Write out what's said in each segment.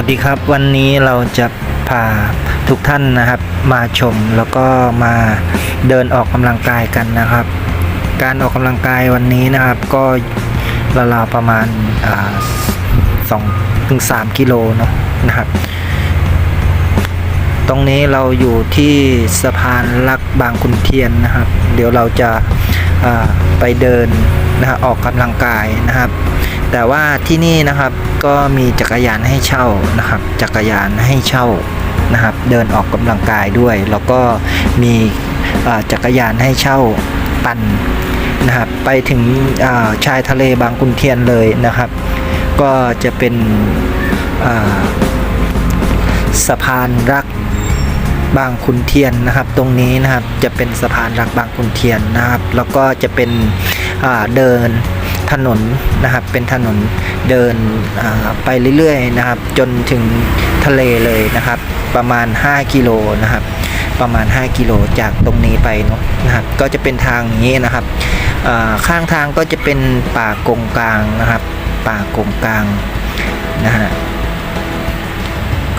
วัสดีครับวันนี้เราจะพาทุกท่านนะครับ มาชมแล้วก็มาเดินออกกำลังกายกันนะครับ การออกกำลังกายวันนี้นะครับก็ราวๆประมาณสองถึงสามกิโลเนาะนะครับ ตรงนี้เราอยู่ที่สะพานลักบางขุนเทียนนะครับ เดี๋ยวเราจะาไปเดินนะฮะออกกำลังกายนะครับ แต่ว่าที่นี่นะครับก็มีจักรยานให้เช่านะครับ จักรยานให้เช่านะครับ เดินออกกำลังกายด้วย แล้วก็มีจักรยานให้เช่าปั่นนะครับไปถึงาชายทะเลบางกุนเทียนเลยนะครับ ก็จะเป็นสะพานรักบางขุนเทียนนะครับ ตรงนี้นะครับจะเป็นสะพานรักบางขุนเทียนนะครับ แล้วก็จะเป็นเดิน ถนนนะครับเป็นถนนเดินไปเรื่อยๆนะครับ จนถึงทะเลเลยนะครับ ประมาณ 5 กิโลนะครับ ประมาณ 5 กิโลจากตรงนี้ไปเนอะนะครับ ก็จะเป็นทางนี้นะครับข้างทางก็จะเป็นป่ากงกลางนะครับ ป่ากงกลางนะฮะ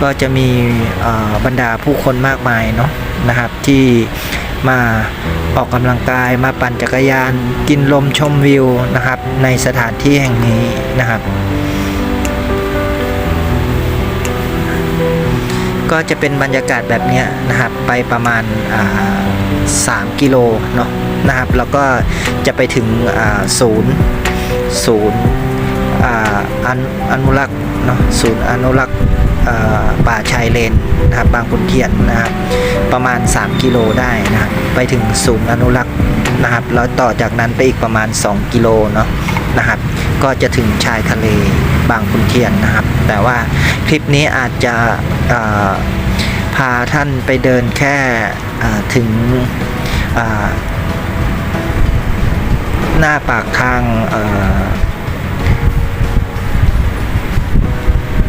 ก็จะมีบรรดาผู้คนมากมายเนาะนะครับที่มา ออกกำลังกายมาปั่นจักรยาน กินลมชมวิวนะครับ ในสถานที่แห่งนี้นะครับ ก็จะเป็นบรรยากาศแบบนี้นะครับ ไปประมาณอ่า3กิโลเนาะนะครับ แล้วก็จะไปถึงศูนย์ศูนย์อ่าอนอนุรักษ์เนาะศูนย์อนุรักษ์ ป่าชายเลนนะครับบางขุนเทียนนะครับประมาณ 3 กิโลได้นะครับไปถึงศูนย์อนุรักษ์นะครับแล้วต่อจากนั้นไปอีกประมาณ 2 กิโลเนาะนะครับ ก็จะถึงชายทะเลบางขุนเทียนนะครับ แต่ว่าคลิปนี้อาจจะพาท่านไปเดินแค่ถึงหน้าปากทางเอ่อ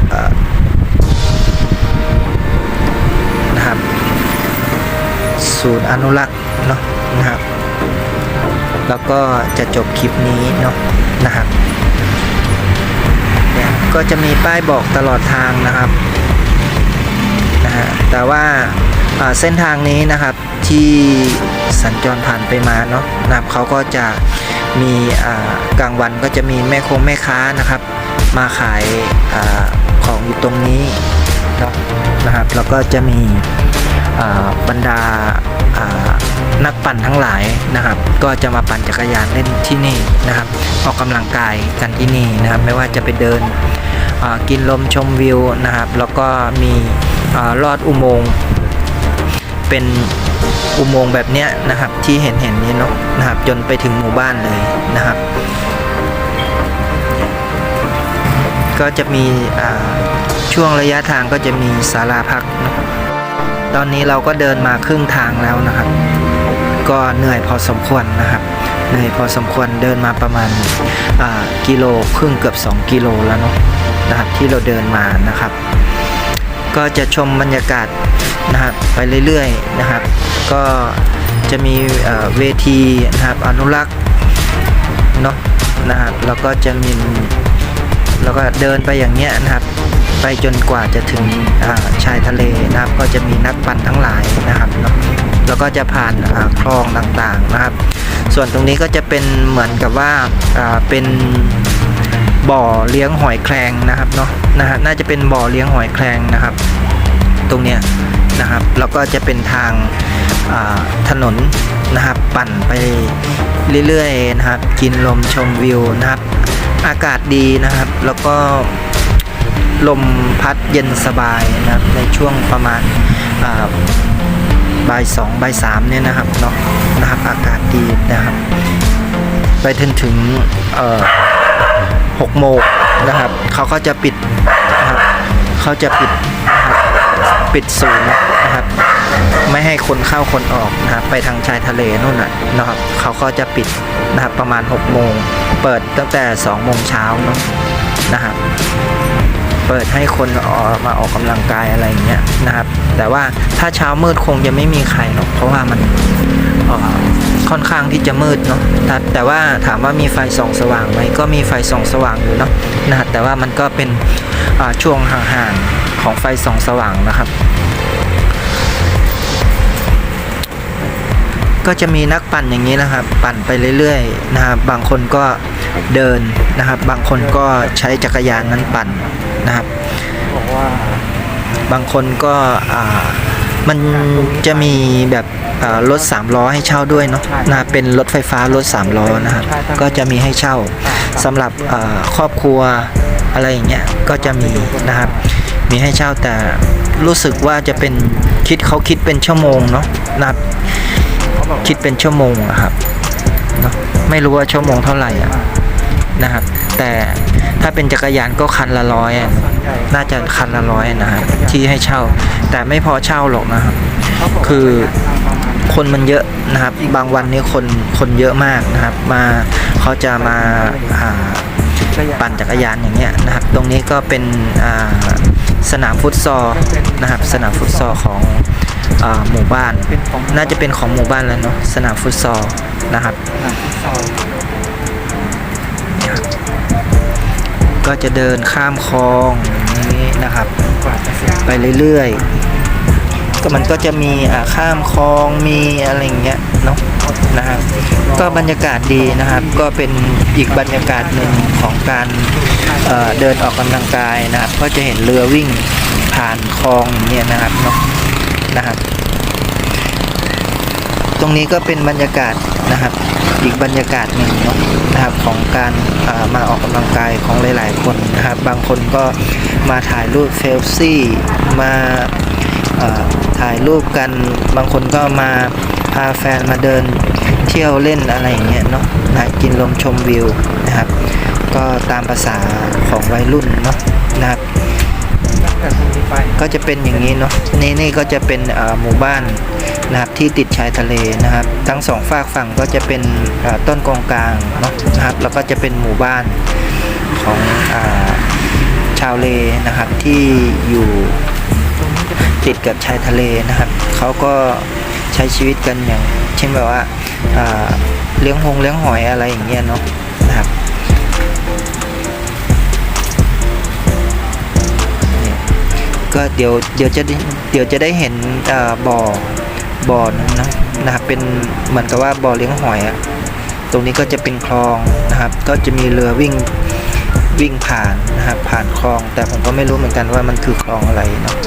เอ่อนะครับ ศูนย์อนุรักษ์เนาะนะครับแล้วก็จะจบคลิปนี้เนาะนะครับเนี่ยก็จะมีป้ายบอกตลอดทางนะครับนะฮะแต่ว่าเส้นทางนี้นะครับที่สัญจรผ่านไปมาเนาะนะครับเขาก็จะมีอ่ากลางวันก็จะมีแม่คงแม่ค้านะครับ มาขายอาของอยู่ตรงนี้เนาะนะครับแล้วก็จะมี บรรดานักปั่นทั้งหลายนะครับ ก็จะมาปั่นจักรยานเล่นที่นี่นะครับ ออกกำลังกายกันที่นี่นะครับ ไม่ว่าจะไปเดินกินลมชมวิวนะครับ แล้วก็มีอลอดอุโมงค์เป็นอุโมงค์แบบเนี้ยนะครับที่เห็นเห็นนี้เนาะนะครับ จนไปถึงหมู่บ้านเลยนะครับ ก็จะมีช่วงระยะทางก็จะมีศาลาพักเนะ ตอนนี้เราก็เดินมาครึ่งทางแล้วนะครับ ก็เหนื่อยพอสมควรนะครับเหนื่อยพอสมควรเดินมาประมาณกิโลครึ่งเกือบ 2 กิโลแล้วเนาะนะครับที่เราเดินมานะครับ ก็จะชมบรรยากาศนะครับไปเรื่อยๆนะครับ ก็จะมีเวทีนะครับอนุรักษ์เนาะนะครับแล้วก็จะมีแล้วก็เดินไปอย่างเงี้ยนะครับ ไปจนกว่าจะถึงชายทะเลนะครับ ก็จะมีนักปั่นทั้งหลายนะครับเนอะแล้วก็จะผ่านคลองต่างๆนะครับ ส่วนตรงนี้ก็จะเป็นเหมือนกับว่าเป็นบ่อเลี้ยงหอยแครงนะครับเนาะนะฮะน่าจะเป็นบ่อเลี้ยงหอยแครงนะครับ ตรงเนี้ยนะครับแล้วก็จะเป็นทางถนนนะครับปั่นไปเรื่อยๆนะครับ กินลมชมวิวนะครับ อากาศดีนะครับ แล้วก็ ลมพัดเย็นสบายนะครับในช่วงประมาณบ่ายสองบ่ายสามเนี่ยนะครับเนาะนะครับอากาศดีนะครับ ไปถึงถึงหกโมงนะครับเขาก็จะปิดนะครับเขาจะปิดนะครับปิดศูนย์นะครับ ไม่ให้คนเข้าคนออกนะครับไปทางชายทะเลนู่นน่ะนะครับเขาก็จะปิดนะครับประมาณ6โมงเปิดตั้งแต่2โมงเช้าเนาะนะครับ เปิดให้คนออกมาออกกำลังกายอะไรอย่างเงี้ยนะครับ แต่ว่าถ้าเช้ามืดคงจะไม่มีใครหรอกเพราะว่ามันออค่อนข้างที่จะมืดเนาะแต่แต่ว่าถามว่ามีไฟส่องสว่างไหมก็มีไฟส่องสว่างอยู่เนาะนะครับแต่ว่ามันก็เป็นช่วงห่างๆของไฟส่องสว่างนะครับ ก็จะมีนักปั่นอย่างนี้นะครับ ปั่นไปเรื่อยๆนะครับบางคนก็เดินนะครับ บางคนก็ใช้จักรยานนั้นปั่น นะครับบอกว่าบางคนก็อ่ามันจะมีแบบอ่ารถ3ล้อให้เช่าด้วยเนาะนะครับเป็นรถไฟฟ้ารถ3ล้อนะครับก็จะมีให้เช่าสำหรับอ่าครอบครัวอะไรอย่างเงี้ยก็จะมีนะครับ มีให้เช่าแต่รู้สึกว่าจะเป็นคิดเขาคิดเป็นชั่วโมงเนาะนะครับเขาบอกคิดเป็นชั่วโมงอะครับเนอะไม่รู้ว่าชั่วโมงเท่าไหร่อะนะครับ แต่ถ้าเป็นจักรยานก็คันละร้อยอะน่าจะคันละร้อยนะครับที่ให้เช่า แต่ไม่พอเช่าหรอกนะครับ คือคนมันเยอะนะครับ บางวันนี้คนคนเยอะมากนะครับ มาเขาจะมาปั่นจักรยานอย่างเงี้ยนะครับ ตรงนี้ก็เป็นสนามฟุตซอลนะครับ สนามฟุตซอลของอหมู่บ้านนน่าจะเป็นของหมู่บ้านแล้วเนาะสนามฟุตซอลนะครับ ก็จะเดินข้ามคลองอย่างนี้นะครับ ไปเรื่อยๆ ก็มันก็จะมีข้ามคลองมีอะไรอย่างเงี้ยเนาะนะครับก็บรรยากาศดีนะครับ ก็เป็นอีกบรรยากาศหนึ่งของการเเดินออกกำลังกายนะครับ ก็จะเห็นเรือวิ่งผ่านคลองอย่างเนี่ยนะครับเนาะนะครับ ตรงนี้ก็เป็นบรรยากาศนะครับ อีกบรรยากาศหนึ่งเนาะนะครับของการมาออกกำลังกายของหลาย ๆ คนนะครับ บางคนก็มาถ่ายรูปเซลฟี่มาถ่ายรูปกัน บางคนก็มาพาแฟนมาเดินเที่ยวเล่นอะไรอย่างเงี้ยเนาะนะกินลมชมวิวนะครับ ก็ตามภาษาของวัยรุ่นเนาะนะครับก็จะเป็นอย่างนี้เนาะนี่นี่ก็จะเป็นหมู่บ้าน นะครับที่ติดชายทะเลนะครับ ทั้งสองฝากฝั่งก็จะเป็นต้นกองกลางเนาะนะครับแล้วก็จะเป็นหมู่บ้านของอาชาวเลนะครับที่อยู่ติดกับชายทะเลนะครับเขาก็ใช้ชีวิตกันอย่างเช่นแบบว่าาเลี้ยงหงเลี้ยงหอยอะไรอย่างเงี้ยเนาะนะครับก็เดี๋ยวเดี๋ยวจะได้เดี๋ยวจะได้เห็นบ่อ บ่อนึงนะนะครับเป็นเหมือนกับว่าบ่อเลี้ยงหอยอะตรงนี้ก็จะเป็นคลองนะครับ ก็จะมีเรือวิ่งวิ่งผ่านนะครับผ่านคลอง แต่ผมก็ไม่รู้เหมือนกันว่ามันคือคลองอะไรเนาะ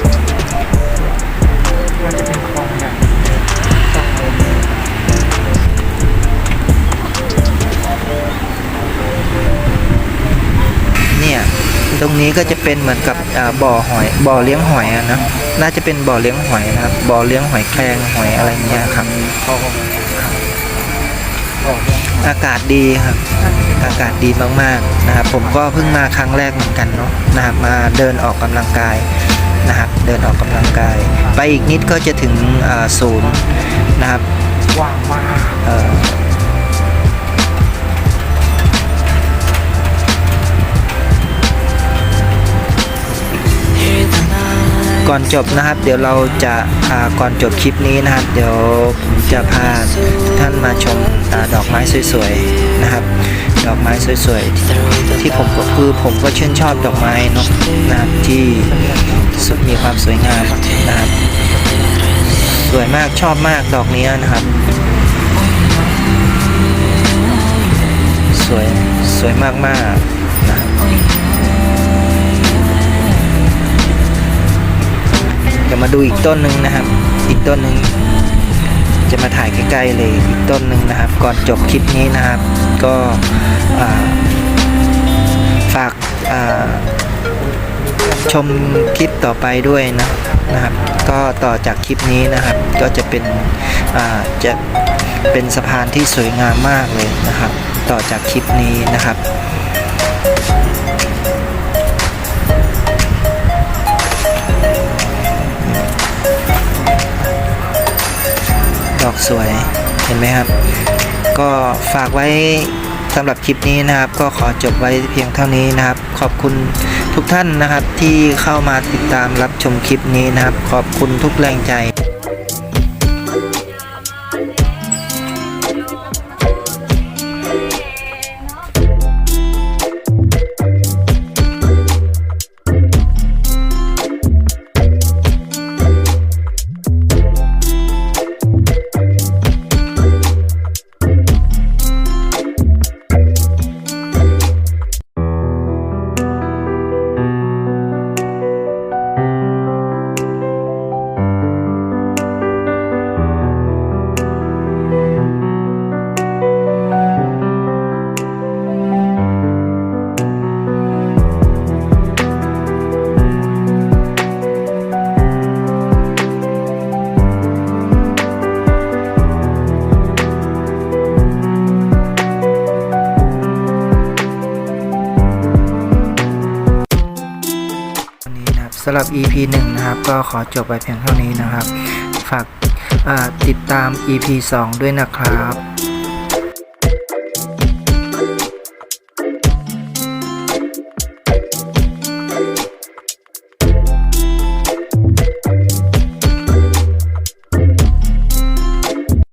รงนี้ก็จะเป็นเหมือนกับบ่อหอยบ่อเลี้ยงหอยนะน่าจะเป็นบ่อเลี้ยงหอยนะครับบ่อเลี้ยงหอยแครงหอยอะไรเงี้ยครับอากาศดีครับอากาศดีมากๆนะครับผมก็เพิ่งมาครั้งแรกเหมือนกันเนาะนะครับมาเดินออกกำลังกายนะครับเดินออกกำลังกาย ไปอีกนิดก็จะถึงศูนย์นะครับ ก่อนจบนะครับ เดี๋ยวเราจะาก่อนจบคลิปนี้นะครับ เดี๋ยวผมจะพาท่านมาชมอดอกไม้สวยๆนะครับ ดอกไม้สวยๆที่ที่ผมก็คือผมก็ชื่นชอบดอกไม้นะนะครับที่สมีความสวยงามนะครับ สวยมากชอบมากดอกนี้นะครับ สวยสวยมากมากๆ นะครับจะมาดูอีกต้นหนึ่งนะครับ อีกต้นหนึ่งจะมาถ่ายใกล้ๆเลยอีกต้นหนึ่งนะครับ ก่อนจบคลิปนี้นะครับ ก็ฝากชมคลิปต่อไปด้วยนะนะครับ ก็ต่อจากคลิปนี้นะครับ ก็จะเป็นจะเป็นสะพานที่สวยงามมากเลยนะครับ ต่อจากคลิปนี้นะครับ สวยเห็นไหมครับ ก็ฝากไว้สำหรับคลิปนี้นะครับ ก็ขอจบไว้เพียงเท่านี้นะครับ ขอบคุณทุกท่านนะครับที่เข้ามาติดตามรับชมคลิปนี้นะครับ ขอบคุณทุกแรงใจ สำหรับ EP 1 นะครับ ก็ขอจบไปเพียงเท่านี้นะครับ ฝากติดตาม EP 2 ด้วยนะครับ